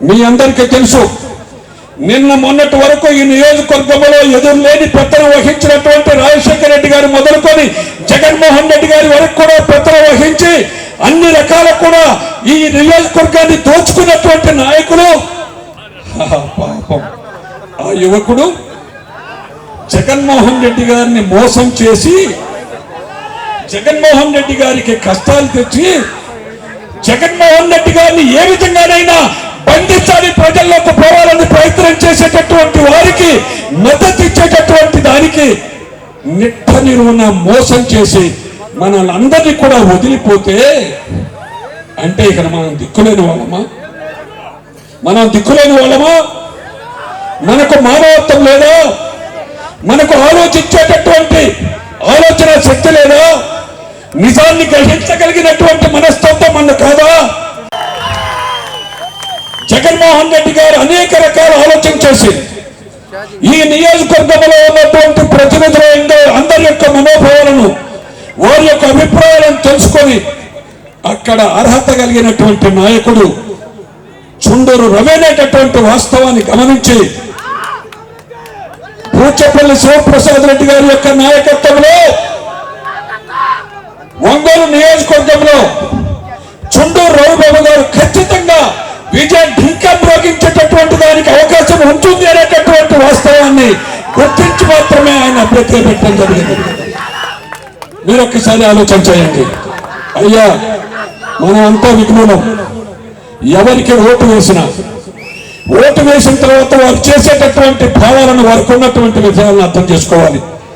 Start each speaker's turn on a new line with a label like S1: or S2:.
S1: మీ అందరికీ తెలుసు నిన్న మొన్నటి వరకు ఈ నియోజకవర్గంలో ఎదురులేని పెత్తనం వహించినటువంటి రాజశేఖర రెడ్డి గారు మొదలుకొని జగన్మోహన్ రెడ్డి గారి వరకు కూడా పెత్తనం వహించి అన్ని రకాల కూడా ఈ నియోజకవర్గాన్ని దోచుకున్నటువంటి నాయకులు. పాపం. ఆ యువకుడు జగన్మోహన్ రెడ్డి గారిని మోసం చేసి జగన్మోహన్ రెడ్డి గారికి కష్టాలు తెచ్చి జగన్మోహన్ రెడ్డి గారిని ఏ విధంగానైనా బంధించాలి ప్రజల్లోకి పోవాలని ప్రయత్నం చేసేటటువంటి వారికి మద్దతు ఇచ్చేటటువంటి దానికి నిట్ట నిరువున మోసం చేసి మనల్ని అందరినీ కూడా వదిలిపోతే అంటే ఇక్కడ మనం దిక్కులేని వాళ్ళమా? మనం దిక్కులేని వాళ్ళమా? మనకు మానవత్వం లేదా? మనకు ఆలోచించేటటువంటి ఆలోచన శక్తి లేదా? నిజాన్ని గ్రహించగలిగినటువంటి మనస్తత్వం మన కాదా? జగన్మోహన్ రెడ్డి గారు అనేక రకాల ఆలోచన చేసి ఈ నియోజకవర్గంలో ఉన్నటువంటి ప్రతినిధుల అందరి యొక్క మనోభావాలను వారి యొక్క అభిప్రాయాలను తెలుసుకొని అక్కడ అర్హత కలిగినటువంటి నాయకుడు చుండూరు రవి అనేటటువంటి వాస్తవాన్ని గమనించి పూచపల్లి శివప్రసాద్ రెడ్డి గారి యొక్క నాయకత్వంలో ఒంగోలు నియోజకవర్గంలో వాస్తవాన్ని గుర్తించి మాత్రమే ఆయన అభ్యర్థి పెట్టడం జరిగింది. మీరు ఒక్కసారి ఆలోచన చేయండి. అయ్యా మనం అంతా విఘ్నం ఎవరికి ఓటు వేసినా ఓటు వేసిన తర్వాత వారు చేసేటటువంటి భావాలను వారికి ఉన్నటువంటి విధానాన్ని అర్థం చేసుకోవాలి.